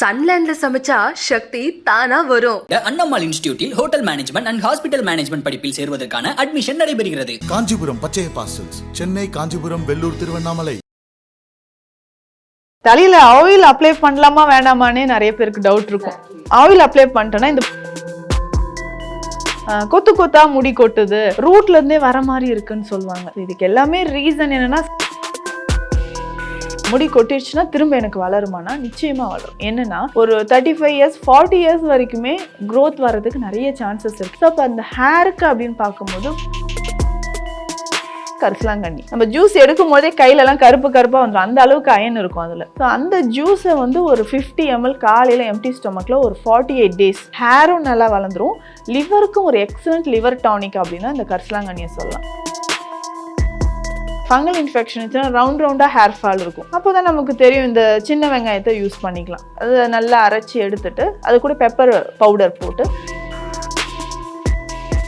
சன்லேண்ட்ல சமைச்சா சக்தி தானா வரும். Annammal இன்ஸ்டிடியூட்டில் hotel management and hospital management படிப்பில் சேருவதற்கான அட்மிஷன் நடைபெறுகிறது. காஞ்சிபுரம் பச்சையப்பா சில்க்ஸ் சென்னை காஞ்சிபுரம் வெள்ளூர் திருவண்ணாமலை. தலையில ஆயில் அப்ளை பண்ணலாமா வேண்டாமான்னு நிறைய பேருக்கு டவுட் இருக்கும். ஆயில் அப்ளை பண்ணிட்டோன்னா இந்த ஆஹ், கொத்து கொத்தா முடி கொட்டுது. ரூட்ல இருந்தே வர மாதிரி இருக்குன்னு சொல்லுவாங்க. இதுக்கு எல்லாமே ரீசன் என்னன்னா முடி கொட்டிடுச்சுன்னா திரும்ப எனக்கு வளருமானா? நிச்சயமா வளரும். என்னன்னா ஒரு thirty five years forty years வரைக்குமே க்ரோத் வர்றதுக்கு நிறைய சான்சஸ் இருக்கு. ஸோ அப்போ அந்த ஹேருக்கு அப்படின்னு பார்க்கும்போது கரிசலாங்கண்ணி. நம்ம ஜூஸ் எடுக்கும் போதே கையிலலாம் கருப்பு கருப்பாக வந்துடும் அந்த அளவுக்கு அயன் இருக்கும் அதில். ஸோ அந்த ஜூஸை வந்து ஒரு ஃபிஃப்டி எம்எல் காலையில் எம்டி ஸ்டொமக்கில் ஒரு ஃபார்ட்டி எயிட் டேஸ் ஹேரும் நல்லா வளர்ந்துடும் லிவருக்கும் ஒரு எக்ஸலண்ட் லிவர் டானிக் அப்படின்னா இந்த கரிசலாங்கண்ணியை சொல்லலாம். ஃபங்கல் இன்ஃபெக்ஷன் இருந்துச்சுன்னா ரவுண்ட் ரவுண்டாக ஹேர் ஃபால் இருக்கும். அப்போ தான் நமக்கு தெரியும் இந்த சின்ன வெங்காயத்தை யூஸ் பண்ணிக்கலாம். அதை நல்லா அரைச்சி எடுத்துட்டு அது கூட பெப்பர் பவுடர் போட்டு.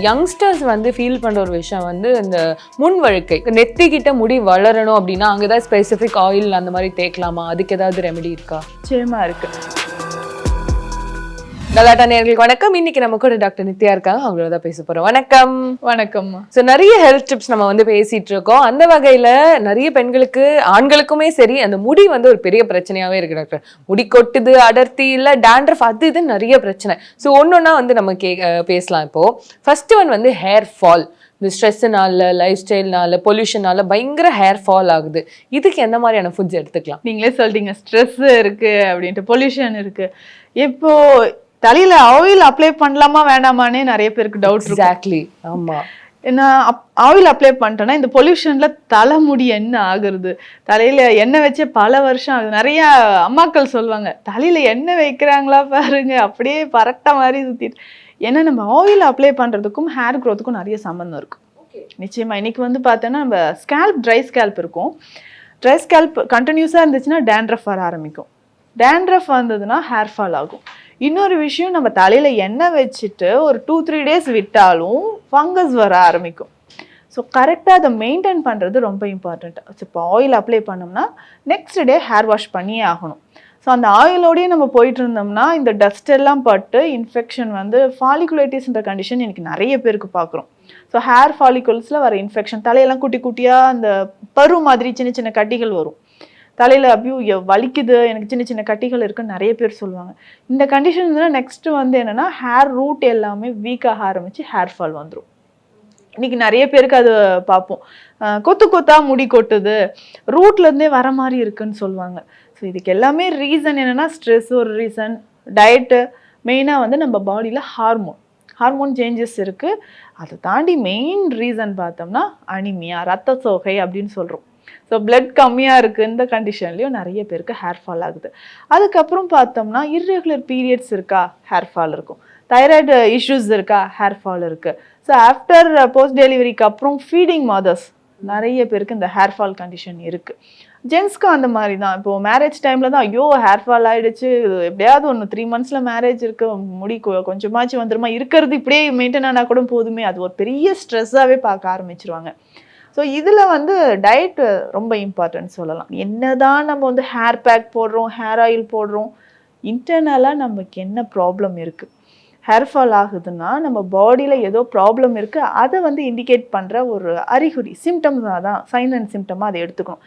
யங்ஸ்டர்ஸ் வந்து ஃபீல் பண்ற ஒரு விஷயம் வந்து இந்த முன் வழுக்கை. நெத்திக்கிட்ட முடி வளரணும் அப்படின்னா அங்கே ஏதாவது ஸ்பெசிஃபிக் ஆயில் அந்த மாதிரி தேய்க்கலாமா அதுக்கு ஏதாவது ரெமெடி இருக்கா? நிச்சயமா இருக்கு. கலாட்டா நேர்களுக்கு வணக்கம். இன்னைக்கு நம்ம கூட டாக்டர் நித்யா இருக்காங்க. அவங்களோட தான் பேச போறோம். வணக்கம். வணக்கம்மா. ஸோ நிறைய ஹெல்த் டிப்ஸ் நம்ம வந்து பேசிட்டு இருக்கோம். அந்த வகையில நிறைய பெண்களுக்கு ஆண்களுக்குமே சரி அந்த முடி வந்து ஒரு பெரிய பிரச்சனையாவே இருக்கு டாக்டர். முடி கொட்டுது அடர்த்தி இல்ல டேண்ட்ரஃப் அது இது நிறைய பிரச்சனை. ஸோ ஒன்னொன்னா வந்து நம்ம கே பேசலாம் இப்போ. ஃபர்ஸ்ட் ஒன் வந்து ஹேர் ஃபால் இந்த ஸ்ட்ரெஸ்ஸுனால லைஃப் ஸ்டைல்னால பொல்யூஷனால பயங்கர ஹேர் ஃபால் ஆகுது. இதுக்கு எந்த மாதிரியான ஃபுட்ஸ் எடுத்துக்கலாம்? நீங்களே சொல்லிட்டீங்க. ஸ்ட்ரெஸ் இருக்கு அப்படின்ட்டு பொல்யூஷன் இருக்கு. இப்போ தலையில ஆயில் அப்ளை பண்ணலாமா வேண்டாமான்னு நிறைய பேருக்கு டவுட் எக்ஸாக்ட்லி ஆமா. ஏன்னா ஆயில் அப்ளை பண்ணிட்டோன்னா இந்த பொல்யூஷன்ல தலைமுடி என்ன ஆகுறது? தலையில எண்ணெய் வச்சே பல வருஷம் ஆகுது. நிறைய அம்மாக்கள் சொல்லுவாங்க தலையில எண்ணெய் வைக்கிறாங்களா பாருங்க. அப்படியே பரட்ட மாதிரி சுத்திட்டு. ஏன்னா நம்ம ஆயில் அப்ளை பண்றதுக்கும் ஹேர் க்கும் நிறைய சம்மந்தம் இருக்கு. நிச்சயமா இன்னைக்கு வந்து பார்த்தோன்னா நம்ம ஸ்கேல்ப் ட்ரை ஸ்கேல்ப் இருக்கும். ட்ரை ஸ்கேல்ப் கண்டினியூஸாக இருந்துச்சுன்னா டேண்ட்ரஃப் வர ஆரம்பிக்கும். டேண்ட்ரஃப் வந்ததுன்னா ஹேர் ஃபால் ஆகும். இன்னொரு விஷயம் நம்ம தலையில் எண்ணெய் வச்சுட்டு ஒரு டூ த்ரீ டேஸ் விட்டாலும் ஃபங்கஸ் வர ஆரம்பிக்கும். ஸோ கரெக்டாக அதை மெயின்டைன் பண்ணுறது ரொம்ப இம்பார்ட்டண்ட் இப்போ ஆயில் அப்ளை பண்ணோம்னா நெக்ஸ்ட் டே ஹேர் வாஷ் பண்ணியே ஆகணும். ஸோ அந்த ஆயிலோடயே நம்ம போயிட்டு இருந்தோம்னா இந்த டஸ்ட் எல்லாம் பட்டு இன்ஃபெக்ஷன் வந்து ஃபாலிகுலைட்டிஸ்ன்ற கண்டிஷன் எனக்கு நிறைய பேருக்கு பார்க்குறோம். ஸோ ஹேர் ஃபாலிகுல்ஸில் வர இன்ஃபெக்ஷன் தலையெல்லாம் குட்டி குட்டியாக அந்த பரு மாதிரி சின்ன சின்ன கட்டிகள் வரும். தலையில் அப்படியோ வலிக்குது எனக்கு சின்ன சின்ன கட்டிகள் இருக்குன்னு நிறைய பேர் சொல்லுவாங்க. இந்த கண்டிஷன் இருந்ததுன்னா நெக்ஸ்ட் வந்து என்னன்னா ஹேர் ரூட் எல்லாமே வீக்காக ஆரம்பித்து ஆரம்பிச்சு ஹேர் ஃபால் வந்துடும் இன்னைக்கு நிறைய பேருக்கு அது பார்ப்போம். கொத்து கொத்தா முடி கொட்டுது. ரூட்லேருந்தே வர மாதிரி இருக்குன்னு சொல்லுவாங்க. ஸோ இதுக்கு எல்லாமே ரீசன் என்னன்னா ஸ்ட்ரெஸ் ஒரு ரீசன் டயட்டு மெயினாக வந்து நம்ம பாடியில் ஹார்மோன் ஹார்மோன் சேஞ்சஸ் இருக்குது அதை தாண்டி மெயின் ரீசன் பார்த்தோம்னா அனிமியா ரத்த சோகை அப்படின்னு சொல்கிறோம் ஸோ பிளட் கம்மியாக இருக்குது இந்த கண்டிஷன்லேயும் நிறைய பேருக்கு ஹேர் ஃபால் ஆகுது. அதுக்கப்புறம் பார்த்தோம்னா இர்ரெகுலர் பீரியட்ஸ் இருக்கா? ஹேர் ஃபால் இருக்கும். தைராய்டு இஷ்யூஸ் இருக்கா? ஹேர் ஃபால் இருக்குது ஸோ ஆஃப்டர் போஸ்ட் டெலிவரிக்கு அப்புறம் ஃபீடிங் மதர்ஸ் நிறைய பேருக்கு இந்த ஹேர் ஃபால் கண்டிஷன் இருக்குது ஜென்ஸ்க்கும் அந்த மாதிரி தான். இப்போ மேரேஜ் டைமில் தான் ஐயோ ஹேர் ஃபால் ஆகிடுச்சு எப்படியாவது ஒன்று த்ரீ மந்த்ஸில் மேரேஜ் இருக்கு. முடி கொஞ்சமாச்சு கொஞ்சமாச்சும் வந்துருமா. இருக்கிறது இப்படியே மெயின்டைன் ஆனால் கூட போதுமே. அது ஒரு பெரிய ஸ்ட்ரெஸ்ஸாகவே பார்க்க ஆரம்பிச்சிருவாங்க. ஸோ இதில் வந்து டயட் ரொம்ப இம்பார்ட்டன்ட் சொல்லலாம். என்னதான் நம்ம வந்து ஹேர் பேக் போடுறோம் ஹேர் ஆயில் போடுறோம் இன்டர்னலாக நமக்கு என்ன ப்ராப்ளம் இருக்குது ஹேர் ஃபால் ஆகுதுன்னா நம்ம பாடியில் ஏதோ ப்ராப்ளம் இருக்குது அதை வந்து இண்டிகேட் பண்ணுற ஒரு அறிகுறி சிம்டம்ஸ் தான் சைன் அண்ட் சிம்டமாக அதை எடுத்துக்கணும்.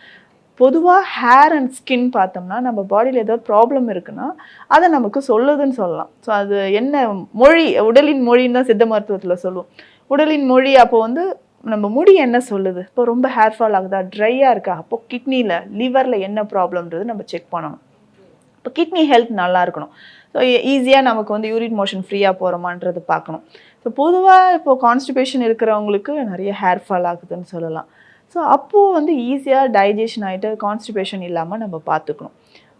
பொதுவாக ஹேர் அண்ட் ஸ்கின் பார்த்தோம்னா நம்ம பாடியில் ஏதோ ப்ராப்ளம் இருக்குன்னா அதை நமக்கு சொல்லுதுன்னு சொல்லலாம். ஸோ அது என்ன மொழி உடலின் மொழின்னு தான் சித்த மருத்துவத்தில் சொல்லுவோம். உடலின் மொழி அப்போ வந்து நம்ம முடி என்ன சொல்லுது? இப்போ ரொம்ப ஹேர் ஃபால் ஆகுதா? ட்ரையாக இருக்கா? அப்போ கிட்னியில் லிவரில் என்ன ப்ராப்ளம்ன்றது நம்ம செக் பண்ணணும். இப்போ கிட்னி ஹெல்த் நல்லா இருக்கணும். ஸோ ஈஸியாக e-, நமக்கு வந்து யூரின் மோஷன் ஃப்ரீயாக போகிறோமான்றது பார்க்கணும். ஸோ பொதுவாக இப்போ கான்ஸ்டிபேஷன் இருக்கிறவங்களுக்கு நிறைய ஹேர் ஃபால் ஆகுதுன்னு சொல்லலாம். ஸோ அப்போது வந்து ஈஸியாக டைஜஷன் ஆகிட்டு கான்ஸ்டிபேஷன் இல்லாமல் நம்ம பார்த்துக்கணும்.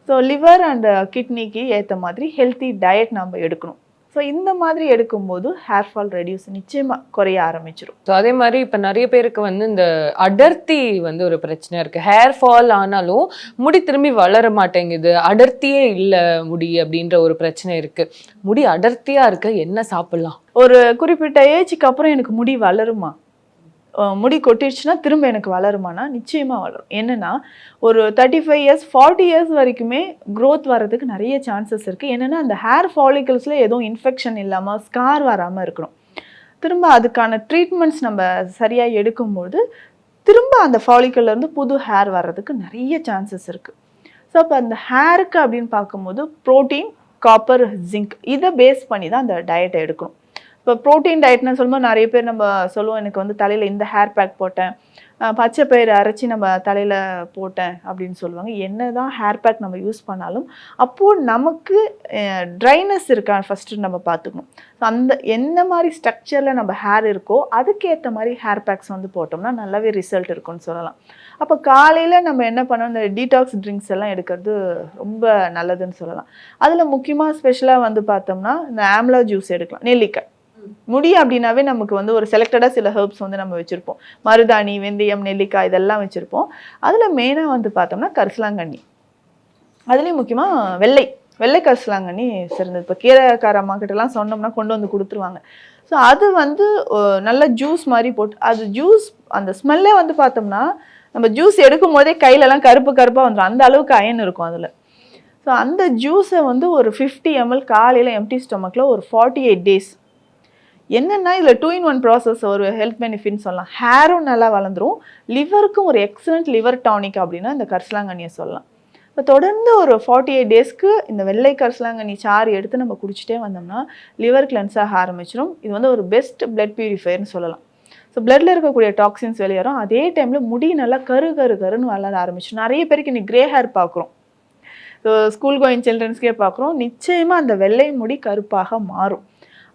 ஸோ லிவர் அண்ட் கிட்னிக்கு ஏற்ற மாதிரி ஹெல்த்தி டயட் நம்ம எடுக்கணும். ஸோ இந்த மாதிரி எடுக்கும்போது ஹேர் ஃபால் ரெடியூஸ் நிச்சயமாக குறைய ஆரம்பிச்சிடும் ஸோ அதே மாதிரி இப்போ நிறைய பேருக்கு வந்து இந்த அடர்த்தி வந்து ஒரு பிரச்சனை இருக்கு. ஹேர் ஃபால் ஆனாலும் முடி திரும்பி வளர மாட்டேங்குது. அடர்த்தியே இல்லை முடி அப்படின்ற ஒரு பிரச்சனை இருக்கு. முடி அடர்த்தியா இருக்க என்ன சாப்பிடலாம்? ஒரு குறிப்பிட்ட ஏஜுக்கு அப்புறம் எனக்கு முடி வளருமா? முடி கொட்டிடுச்சுன்னா திரும்ப எனக்கு வளருமானா நிச்சயமாக வளரும். என்னென்னா ஒரு thirty five years forty years வரைக்குமே க்ரோத் வர்றதுக்கு நிறைய சான்சஸ் இருக்குது என்னென்னா அந்த ஹேர் ஃபாலிக்கல்ஸில் எதுவும் இன்ஃபெக்ஷன் இல்லாமல் ஸ்கார் வராமல் இருக்கணும். திரும்ப அதுக்கான ட்ரீட்மெண்ட்ஸ் நம்ம சரியாக எடுக்கும்போது திரும்ப அந்த ஃபாலிக்கல்லேருந்து புது ஹேர் வர்றதுக்கு நிறைய சான்சஸ் இருக்குது ஸோ அப்போ அந்த ஹேருக்கு அப்படின்னு பார்க்கும்போது ப்ரோட்டீன் காப்பர் ஜிங்க் இதை பேஸ் பண்ணி தான் அந்த டயட்டை எடுக்கணும். இப்போ ப்ரோட்டீன் டயட்னு சொல்லும்போது நிறைய பேர் நம்ம சொல்லுவோம் எனக்கு வந்து தலையில் இந்த ஹேர் பேக் போட்டேன். பச்சை பயிறு அரைச்சி நம்ம தலையில் போட்டேன் அப்படின்னு சொல்லுவாங்க. என்ன தான் ஹேர் பேக் நம்ம யூஸ் பண்ணாலும் அப்போது நமக்கு ட்ரைனஸ் இருக்கா ஃபஸ்ட்டு நம்ம பார்த்துக்கணும். ஸோ அந்த என்ன மாதிரி ஸ்ட்ரக்சரில் நம்ம ஹேர் இருக்கோ அதுக்கேற்ற மாதிரி ஹேர் பேக்ஸ் வந்து போட்டோம்னா நல்லாவே ரிசல்ட் இருக்கும்னு சொல்லலாம். அப்போ காலையில் நம்ம என்ன பண்ணோம் இந்த டீடாக்ஸ் ட்ரிங்க்ஸ் எல்லாம் எடுக்கிறது ரொம்ப நல்லதுன்னு சொல்லலாம். அதில் முக்கியமாக ஸ்பெஷலாக வந்து பார்த்தோம்னா இந்த ஆம்லா ஜூஸ் எடுக்கலாம். நெல்லிக்காய். முடி அப்படின்னாவே நமக்கு வந்து ஒரு செலக்டடாக சில ஹெர்ப்ஸ் வந்து நம்ம வச்சுருப்போம். மருதாணி வெந்தயம் நெல்லிக்காய் இதெல்லாம் வச்சுருப்போம். அதில் மெயினாக வந்து பார்த்தோம்னா கரிசலாங்கண்ணி. அதுலேயும் முக்கியமாக வெள்ளை. வெள்ளை கரிசலாங்கண்ணி சிறந்தது. இப்போ கீரைக்கார அம்மா கிட்டலாம் சொன்னோம்னா கொண்டு வந்து கொடுத்துருவாங்க. ஸோ அது வந்து நல்ல ஜூஸ் மாதிரி போட்டு அது ஜூஸ் அந்த ஸ்மெல்லே வந்து பார்த்தோம்னா நம்ம ஜூஸ் எடுக்கும் போதே கையிலலாம் கருப்பு கருப்பாக வந்துடும் அந்த அளவுக்கு அயன் இருக்கும் அதில். ஸோ அந்த ஜூஸை வந்து ஒரு ஃபிஃப்டி எம்எல் காலையில் எம்டி ஸ்டொமக்கில் ஒரு ஃபார்ட்டி எயிட் டேஸ் என்னென்னா இதில் டூ இன் ஒன் ப்ராசஸ் ஒரு ஹெல்த் பெனிஃபிட்னு சொல்லலாம். ஹேரும் நல்லா வளர்ந்துரும். லிவருக்கும் ஒரு எக்ஸலண்ட் லிவர் டானிக் அப்படின்னா இந்த கரிசலாங்கண்ணியை சொல்லலாம். இப்போ தொடர்ந்து ஒரு ஃபார்ட்டி எயிட் டேஸ்க்கு இந்த வெள்ளை கரிசலாங்கண்ணி சாறு எடுத்து நம்ம குடிச்சிட்டே வந்தோம்னா லிவர் கிளென்ஸ் ஆக ஆரம்பிச்சிடும் இது வந்து ஒரு பெஸ்ட் பிளட் பியூரிஃபையர்னு சொல்லலாம். ஸோ பிளட்டில் இருக்கக்கூடிய டாக்ஸின்ஸ் வெளியேறும். அதே டைமில் முடி நல்லா கரு கரு கருன்னு வளர ஆரம்பிச்சிடும் நிறைய பேருக்கு இன்னைக்கு கிரே ஹேர் பார்க்குறோம் ஸோ ஸ்கூல் கோயிங் சில்ட்ரன்ஸ்க்கே பார்க்குறோம் நிச்சயமாக அந்த வெள்ளை முடி கருப்பாக மாறும்.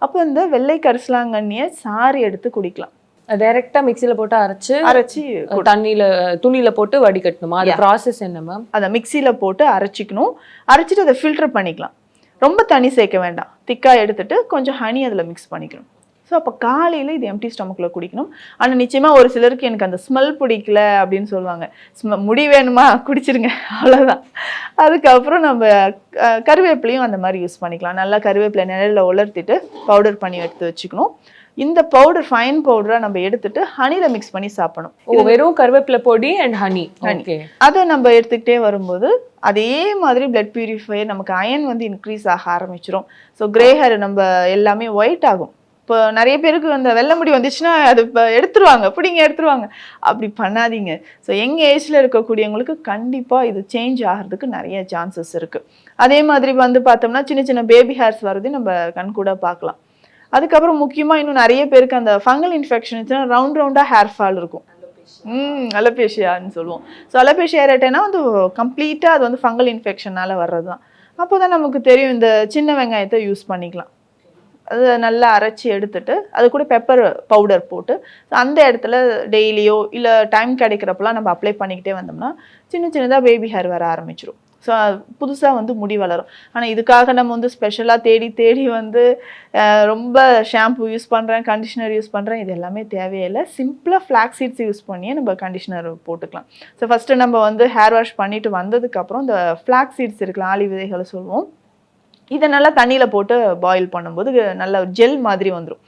அப்போ இந்த வெள்ளை கரிசலாங்கண்ணியை சாறு எடுத்து குடிக்கலாம். டைரக்டா மிக்ஸில போட்டு அரைச்சு அரைச்சி தண்ணியில துணியில போட்டு வடிகட்டணுமா? அது. ப்ராசஸ் என்ன மேம் அதை மிக்சியில் போட்டு அரைச்சிக்கணும். அரைச்சிட்டு அதை ஃபில்டர் பண்ணிக்கலாம். ரொம்ப தண்ணி சேர்க்க வேண்டாம். திக்காக எடுத்துட்டு கொஞ்சம் ஹனி அதில் மிக்ஸ் பண்ணிக்கணும். ஸோ அப்போ காலையில் இது எம்டி ஸ்டொமக்கில் குடிக்கணும். ஆனால் நிச்சயமாக ஒரு சிலருக்கு எனக்கு அந்த ஸ்மெல் பிடிக்கல அப்படின்னு சொல்லுவாங்க. ஸ்மெ முடி வேணுமா? குடிச்சிருங்க. அவ்வளோதான் அதுக்கப்புறம் நம்ம கருவேப்பிலையும் அந்த மாதிரி யூஸ் பண்ணிக்கலாம். நல்லா கருவேப்பிலை நிழலில் உலர்த்திட்டு பவுடர் பண்ணி எடுத்து வச்சுக்கணும். இந்த பவுடர் ஃபைன் பவுடராக நம்ம எடுத்துட்டு ஹனியில் மிக்ஸ் பண்ணி சாப்பிடணும். ஓ வெறும் கருவேப்பிலை பொடி அண்ட் ஹனி. ஓகே அதை நம்ம எடுத்துக்கிட்டே வரும்போது அதே மாதிரி பிளட் பியூரிஃபையர் நமக்கு அயன் வந்து இன்க்ரீஸ் ஆக ஆரம்பிச்சிரும். ஸோ கிரே ஹேர் நம்ம எல்லாமே ஒயிட் ஆகும். இப்போ நிறைய பேருக்கு அந்த வெள்ளை முடி வந்துச்சுன்னா அது இப்போ எடுத்துருவாங்க பிடிங்க எடுத்துருவாங்க. அப்படி பண்ணாதீங்க. ஸோ எங்கள் ஏஜில் இருக்கக்கூடியவங்களுக்கு கண்டிப்பாக இது சேஞ்ச் ஆகிறதுக்கு நிறைய சான்சஸ் இருக்குது அதே மாதிரி வந்து பார்த்தோம்னா சின்ன சின்ன பேபி ஹேர்ஸ் வரதையும் நம்ம கண் கூட பார்க்கலாம். அதுக்கப்புறம் முக்கியமாக இன்னும் நிறைய பேருக்கு அந்த ஃபங்கல் இன்ஃபெக்ஷன் இருந்துச்சுன்னா ரவுண்ட் ரவுண்டாக ஹேர் ஃபால் இருக்கும். ம் அலபேஷியான்னு சொல்லுவோம். ஸோ அலபேஷியா ஏரட்டைனா வந்து கம்ப்ளீட்டாக அது வந்து ஃபங்கல் இன்ஃபெக்ஷனால வர்றது தான் அப்போ தான் நமக்கு தெரியும் இந்த சின்ன வெங்காயத்தை யூஸ் பண்ணிக்கலாம். அது நல்லா அரைச்சி எடுத்துட்டு அது கூட பெப்பர் பவுடர் போட்டு அந்த இடத்துல டெய்லியோ இல்லை டைம் கிடைக்கிறப்பெல்லாம் நம்ம அப்ளை பண்ணிக்கிட்டே வந்தோம்னா சின்ன சின்னதாக பேபி ஹேர் வர ஆரம்பிச்சிடும் ஸோ புதுசாக வந்து முடி வளரும். ஆனால் இதுக்காக நம்ம வந்து ஸ்பெஷலாக தேடி தேடி வந்து ரொம்ப ஷாம்பு யூஸ் பண்ணுறேன் கண்டிஷனர் யூஸ் பண்ணுறேன் இது எல்லாமே தேவையில்லை. சிம்பிளாக ஃப்ளாக் சீட்ஸ் யூஸ் பண்ணியே நம்ம கண்டிஷனர் போட்டுக்கலாம். ஸோ ஃபஸ்ட்டு நம்ம வந்து ஹேர் வாஷ் பண்ணிவிட்டு வந்ததுக்கப்புறம் இந்த ஃப்ளாக் சீட்ஸ் இருக்கலாம் ஆலி விதைகளை சொல்லுவோம் இதை நல்லா தண்ணியில் போட்டு பாயில் பண்ணும்போது நல்ல ஜெல் மாதிரி வந்துடும்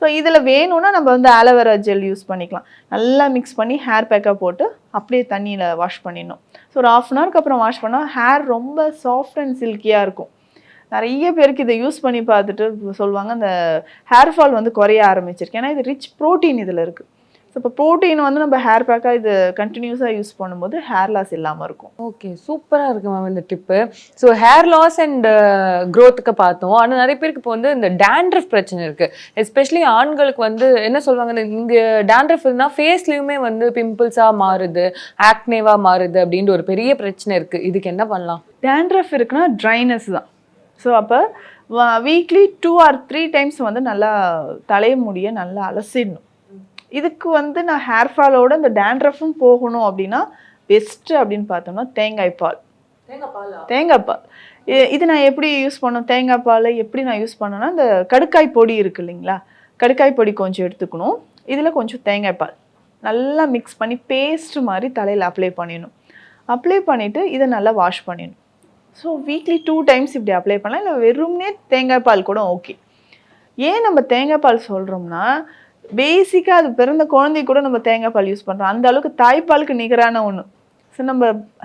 ஸோ இதில் வேணும்னா நம்ம வந்து ஆலோவேரா ஜெல் யூஸ் பண்ணிக்கலாம். நல்லா மிக்ஸ் பண்ணி ஹேர் பேக்காக போட்டு அப்படியே தண்ணியில் வாஷ் பண்ணிடணும். ஸோ ஒரு ஆஃப் அன் ஹவருக்கு அப்புறம் வாஷ் பண்ணால் ஹேர் ரொம்ப சாஃப்ட் அண்ட் சில்கியாக இருக்கும். நிறைய பேருக்கு இதை யூஸ் பண்ணி பார்த்துட்டு சொல்லுவாங்க அந்த ஹேர் ஃபால் வந்து குறைய ஆரம்பிச்சிருக்கு. ஏன்னா இது ரிச் ப்ரோட்டீன் இதில் இருக்குது ஸோ இப்போ ப்ரோட்டீன் வந்து நம்ம ஹேர் பேக்காக இது கண்டினியூஸாக யூஸ் பண்ணும்போது ஹேர் லாஸ் இல்லாமல் இருக்கும். ஓகே சூப்பரா இருக்கு மேம் இந்த tip so hair loss and க்ரோத்துக்கு பார்த்தோம். ஆனா நிறைய பேருக்கு இப்போ வந்து இந்த டேண்ட்ரஃப் பிரச்சனை இருக்கு. எஸ்பெஷலி ஆண்களுக்கு வந்து என்ன சொல்லுவாங்க இங்க டேண்ட்ரஃப் இருந்தா ஃபேஸ்லயுமே வந்து பிம்பிள்ஸா மாறுது ஆக்னேவா மாறுது அப்படின்ற ஒரு பெரிய பிரச்சனை இருக்கு. இதுக்கு என்ன பண்ணலாம்? டேண்ட்ரஃப் இருக்குன்னா ட்ரைனஸ் தான். ஸோ அப்போ weekly two or three times வந்து நல்லா தலைமுடியை நல்லா அலசிடணும். இதுக்கு வந்து நான் ஹேர் ஃபாலோட இந்த டேண்ட்ரஃபும் போகணும் அப்படின்னா பெஸ்ட்டு அப்படின்னு பார்த்தோம்னா தேங்காய் பால். தேங்காய் பால்? இது நான் எப்படி யூஸ் பண்ணணும்? தேங்காய் பாலை எப்படி நான் யூஸ் பண்ணேன்னா இந்த கடுக்காய் பொடி இருக்கு இல்லைங்களா? கடுக்காய் பொடி கொஞ்சம் எடுத்துக்கணும். இதில் கொஞ்சம் தேங்காய் பால். நல்லா மிக்ஸ் பண்ணி பேஸ்ட் மாதிரி தலையில் அப்ளை பண்ணிடணும். அப்ளை பண்ணிவிட்டு இதை நல்லா வாஷ் பண்ணிடணும். ஸோ வீக்லி டூ டைம்ஸ் இப்படி அப்ளை பண்ணலாம். இல்லை வெறும்னே தேங்காய் பால் கூட ஓகே ஏன் நம்ம தேங்காய் பால் சொல்கிறோம்னா பேசிக்காக அது பிறந்த குழந்தை கூட நம்ம தேங்காய் பால் யூஸ் பண்ணுறோம் அந்த அளவுக்கு தாய்ப்பாலுக்கு நிகரான ஒன்று ஸோ நம்ம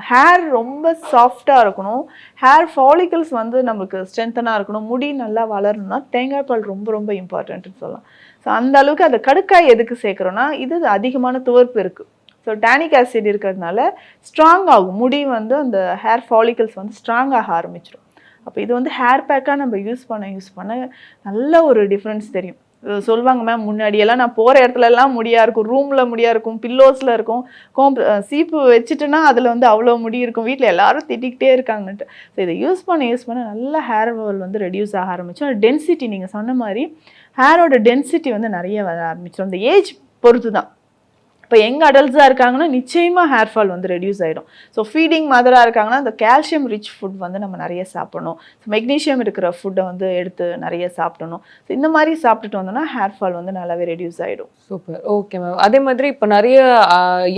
ஹேர் ரொம்ப சாஃப்டாக இருக்கணும். ஹேர் ஃபாலிக்கல்ஸ் வந்து நம்மளுக்கு ஸ்ட்ரென்த்தனாக இருக்கணும். முடி நல்லா வளரணும்னா தேங்காய் பால் ரொம்ப ரொம்ப இம்பார்ட்டன்ட்னு சொல்லலாம். ஸோ அந்த அளவுக்கு அந்த கடுக்காய் எதுக்கு சேர்க்குறோன்னா இது அதிகமான துவர்ப்பு இருக்குது ஸோ டேனிக் ஆசிட் இருக்கிறதுனால ஸ்ட்ராங் ஆகும். முடி வந்து அந்த ஹேர் ஃபாலிகல்ஸ் வந்து ஸ்ட்ராங் ஆக ஆரம்பிச்சிடும் அப்போ இது வந்து ஹேர் பேக்காக நம்ம யூஸ் பண்ண யூஸ் பண்ண நல்ல ஒரு டிஃப்ரென்ஸ் தெரியும். சொல்லுவாங்க மேம் முன்னாடியெல்லாம் நான் போகிற இடத்துல எல்லாம் முடியா இருக்கும். ரூமில் முடியா இருக்கும். பில்லோஸில் இருக்கும். கோம் சீப்பு வச்சுட்டுனா அதில் வந்து அவ்வளோ முடி இருக்கும். வீட்டில் எல்லாரும் திட்டிக்கிட்டே இருக்காங்கன்ட்டு. ஸோ இதை யூஸ் பண்ண யூஸ் பண்ண நல்ல ஹேர் ஓவல் வந்து ரெடியூஸ் ஆக ஆரம்பிச்சோம் டென்சிட்டி நீங்கள் சொன்ன மாதிரி ஹேரோட டென்சிட்டி வந்து நிறைய வர ஆரம்பிச்சிடும் அந்த ஏஜ் பொறுத்து தான் இப்போ யங் அடல்ட்ஸாக இருக்காங்கன்னா நிச்சயமாக ஹேர் ஃபால் வந்து ரெடியூஸ் ஆகிடும் ஸோ ஃபீடிங் மதராக இருக்காங்கன்னா அந்த கால்சியம் ரிச் ஃபுட் வந்து நம்ம நிறைய சாப்பிடணும். மெக்னீஷியம் இருக்கிற ஃபுட்டை வந்து எடுத்து நிறைய சாப்பிடணும். ஸோ இந்த மாதிரி சாப்பிட்டுட்டு வந்தோம்னா ஹேர் ஃபால் வந்து நல்லாவே ரெடியூஸ் ஆகிடும் சூப்பர் ஓகே மேம் அதே மாதிரி இப்போ நிறைய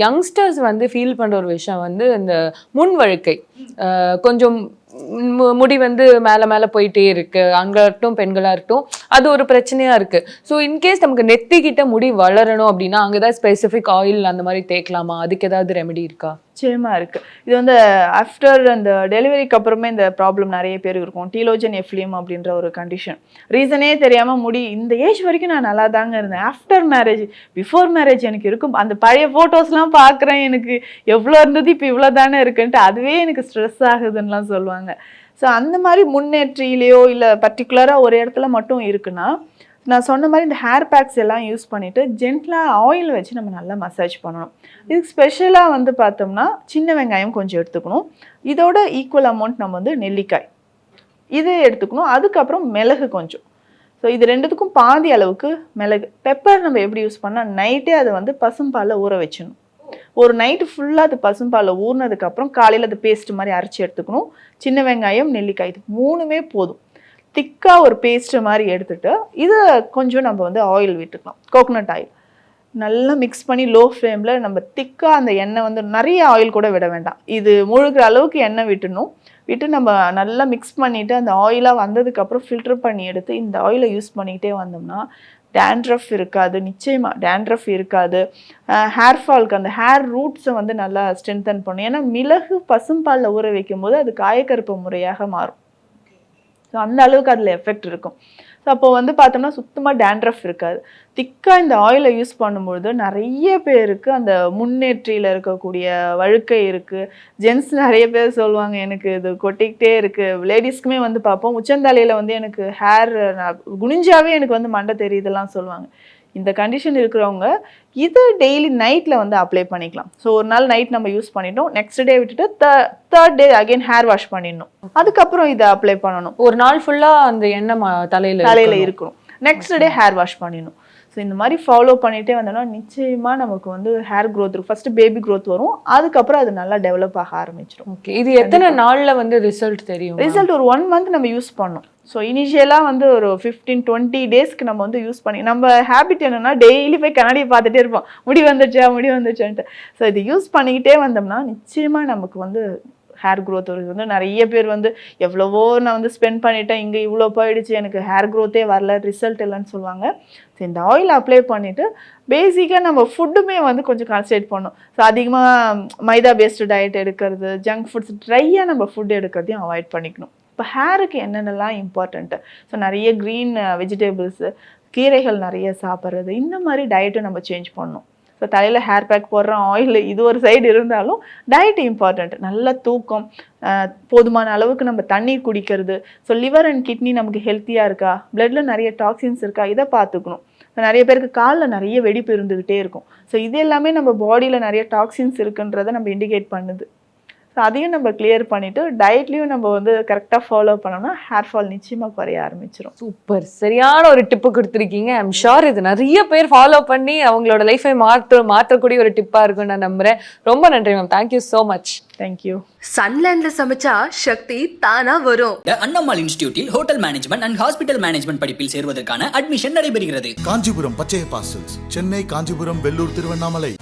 யங்ஸ்டர்ஸ் வந்து ஃபீல் பண்ணுற ஒரு விஷயம் வந்து இந்த முன் வழுக்கை. கொஞ்சம் முடி வந்து மேலே மேலே போயிட்டே இருக்கு. ஆண்களா இருக்கட்டும் இருக்கட்டும் அது ஒரு பிரச்சனையாக இருக்கு. ஸோ இன்கேஸ் நமக்கு நெத்திக்கிட்ட முடி வளரணும் அப்படின்னா அங்கே ஏதாவது ஸ்பெசிஃபிக் ஆயில் அந்த மாதிரி தேய்க்கலாமா? அதுக்கு ஏதாவது ரெமெடி இருக்கா? நிச்சயமாக இருக்குது இது வந்து ஆஃப்டர் அந்த டெலிவரிக்கு அப்புறமே இந்த ப்ராப்ளம் நிறைய பேர் இருக்கும். டீலோஜன் எஃப்லியம் அப்படின்ற ஒரு கண்டிஷன் ரீசனே தெரியாமல் முடி இந்த ஏஜ் வரைக்கும் நான் நல்லா தாங்க இருந்தேன். ஆஃப்டர் மேரேஜ் பிஃபோர் மேரேஜ் எனக்கு இருக்கும். அந்த பழைய ஃபோட்டோஸ்லாம் பார்க்குறேன் எனக்கு. எவ்வளோ இருந்தது இப்போ இவ்வளோ தானே இருக்குன்ட்டு அதுவே எனக்கு ஸ்ட்ரெஸ் ஆகுதுன்னெலாம் சொல்லுவாங்க. ஸோ அந்த மாதிரி முன்னேற்றிலையோ இல்லை பர்டிகுலராக ஒரு இடத்துல மட்டும் இருக்குன்னா நான் சொன்ன மாதிரி இந்த ஹேர் பேக்ஸ் எல்லாம் யூஸ் பண்ணிவிட்டு ஜென்டலாக ஆயில் வச்சு நம்ம நல்லா மசாஜ் பண்ணணும். இதுக்கு ஸ்பெஷலாக வந்து பார்த்தோம்னா சின்ன வெங்காயம் கொஞ்சம் எடுத்துக்கணும். இதோட ஈக்குவல் அமௌண்ட் நம்ம வந்து நெல்லிக்காய். இது எடுத்துக்கணும். அதுக்கப்புறம் மிளகு கொஞ்சம். ஸோ இது ரெண்டுத்துக்கும் பாதி அளவுக்கு மிளகு. பெப்பர் நம்ம எப்படி யூஸ் பண்ணால் நைட்டே அதை வந்து பசும்பாலில் ஊற வச்சிடணும். ஒரு நைட்டு ஃபுல்லாக அது பசும்பாலில் ஊறினதுக்கப்புறம் காலையில் அது பேஸ்ட் மாதிரி அரைச்சி எடுத்துக்கணும். சின்ன வெங்காயம் நெல்லிக்காய் இது மூணுமே போதும். திக்காக ஒரு பேஸ்ட்டு மாதிரி எடுத்துகிட்டு இதை கொஞ்சம் நம்ம வந்து ஆயில் விட்டுக்கலாம். கோகோனட் ஆயில் நல்லா மிக்ஸ் பண்ணி லோ ஃப்ளேமில் நம்ம திக்காக அந்த எண்ணெய் வந்து நிறைய ஆயில் கூட விட வேண்டாம். இது முழுகிற அளவுக்கு எண்ணெய் விட்டுணும். விட்டு நம்ம நல்லா மிக்ஸ் பண்ணிவிட்டு அந்த ஆயிலாக வந்ததுக்கப்புறம் ஃபில்டர் பண்ணி எடுத்து இந்த ஆயிலை யூஸ் பண்ணிக்கிட்டே வந்தோம்னா டேண்ட்ரஃப் இருக்காது நிச்சயமாக டேண்ட்ரஃப் இருக்காது. ஹேர் ஃபால்க்கு அந்த ஹேர் ரூட்ஸை வந்து நல்லா ஸ்ட்ரென்தன் பண்ணும். ஏன்னா மிளகு பசும்பாலில் ஊற வைக்கும்போது அது காயக்கருப்பு முறையாக மாறும். ஸோ அந்த அளவுக்கு அதில் எஃபெக்ட் இருக்கும். ஸோ அப்போ வந்து பார்த்தோம்னா சுத்தமாக டேண்ட்ரஃப் இருக்காது. திக்காக இந்த ஆயிலை யூஸ் பண்ணும்பொழுது நிறைய பேருக்கு அந்த முன்னேற்றியில் இருக்கக்கூடிய வழுக்கை இருக்குது ஜென்ஸ் நிறைய பேர் சொல்லுவாங்க எனக்கு இது கொட்டிக்கிட்டே இருக்குது லேடிஸ்க்குமே வந்து பார்ப்போம். உச்சந்தலையில் வந்து எனக்கு ஹேர் குனிஞ்சாவே எனக்கு வந்து மண்டை தெரியுதெல்லாம் சொல்லுவாங்க. இந்த கண்டிஷன் இருக்கிறவங்க இது டெய்லி நைட்டில் வந்து அப்ளை பண்ணிக்கலாம். ஸோ ஒரு நாள் நைட் நம்ம யூஸ் பண்ணிட்டோம். நெக்ஸ்ட் டே விட்டுட்டு third day again hair wash பண்ணிடணும். அதுக்கப்புறம் இதை அப்ளை பண்ணணும். ஒரு நாள் ஃபுல்லா அந்த எண்ணெய் தலையில தலையில இருக்கணும். நெக்ஸ்ட் டே ஹேர் வாஷ் பண்ணிடணும். ஸோ இந்த மாதிரி ஃபாலோ பண்ணிட்டே வந்தோம்னா நிச்சயமா நமக்கு வந்து ஹேர் growth இருக்கும் ஃபர்ஸ்ட் பேபி growth வரும். அதுக்கப்புறம் அது நல்லா டெவலப் ஆக ஆரம்பிச்சிடும் ஓகே இது எத்தனை நாள்ல வந்து ரிசல்ட் தெரியும்? ரிசல்ட் ஒரு ஒன் மந்த் நம்ம யூஸ் பண்ணோம். ஸோ இனிஷியலாக வந்து ஒரு ஃபிஃப்டீன் டுவெண்ட்டி டேஸ்க்கு நம்ம வந்து யூஸ் பண்ணி நம்ம ஹேபிட் என்னென்னா டெய்லி போய் கண்ணாடியை பார்த்துட்டே இருப்போம். முடி வந்துச்சா முடி வந்துச்சான்ட்டு ஸோ இது யூஸ் பண்ணிக்கிட்டே வந்தோம்னா நிச்சயமாக நமக்கு வந்து ஹேர் க்ரோத் வருது. வந்து நிறைய பேர் வந்து எவ்வளவோ நான் வந்து ஸ்பெண்ட் பண்ணிட்டேன் இங்கே இவ்வளோ போயிடுச்சு எனக்கு ஹேர் க்ரோத்தே வரல ரிசல்ட் இல்லைன்னு சொல்லுவாங்க. ஸோ இந்த ஆயில் அப்ளை பண்ணிவிட்டு பேசிக்காக நம்ம ஃபுட்டுமே வந்து கொஞ்சம் கான்சன்ட்ரேட் பண்ணணும். ஸோ அதிகமாக மைதா பேஸ்டு டயட் எடுக்கிறது ஜங்க் ஃபுட்ஸ் ட்ரையாக நம்ம ஃபுட் எடுக்கிறதையும் அவாய்ட் பண்ணிக்கணும். இப்போ ஹேருக்கு என்னென்னலாம் இம்பார்ட்டண்ட்டு ஸோ நிறைய க்ரீன் வெஜிடபிள்ஸு uh, கீரைகள் நிறைய சாப்பிட்றது. இந்த மாதிரி டயட்டும் நம்ம சேஞ்ச் பண்ணணும். ஸோ தலையில் ஹேர் பேக் போடுறோம் ஆயில் இது ஒரு சைடு இருந்தாலும் டயட் இம்பார்ட்டண்ட் நல்ல தூக்கம் போதுமான அளவுக்கு நம்ம தண்ணீர் குடிக்கிறது. ஸோ லிவர் அண்ட் கிட்னி நமக்கு ஹெல்த்தியாக இருக்கா? பிளட்டில் நிறைய டாக்ஸின்ஸ் இருக்கா? இதை பார்த்துக்கணும். நிறைய பேருக்கு காலில் நிறைய வெடிப்பு இருந்துக்கிட்டே இருக்கும். ஸோ இது எல்லாமே நம்ம பாடியில் நிறைய டாக்ஸின்ஸ் இருக்குன்றதை நம்ம இண்டிகேட் பண்ணுது. ஸோ அதையும் நம்ம கிளியர் பண்ணிவிட்டு டயட்லேயும் நம்ம வந்து கரெக்டாக ஃபாலோ பண்ணோம்னா ஹேர் ஃபால் நிச்சயமாக குறைய ஆரம்பிச்சிடும் சூப்பர் சரியான ஒரு டிப்பு கொடுத்துருக்கீங்க. ஐம் ஷோர் இது நிறைய பேர் ஃபாலோ பண்ணி அவங்களோட லைஃபை மாற்ற மாற்றக்கூடிய ஒரு டிப்பா இருக்கும்னு நான் நம்புறேன். ரொம்ப நன்றி ma'am thank you so much thank you சன்லேண்ட்ல சமைச்சா சக்தி தானா வரும். Annammal இன்ஸ்டிடியூட்டில் hotel management and hospital management படிப்பில் சேர்வதற்கான அட்மிஷன் நடைபெறுகிறது. காஞ்சிபுரம் பச்சைய பாசல்ஸ் சென்னை காஞ்சிபுரம் வெள்ளூர் திருவண்ணாமலை.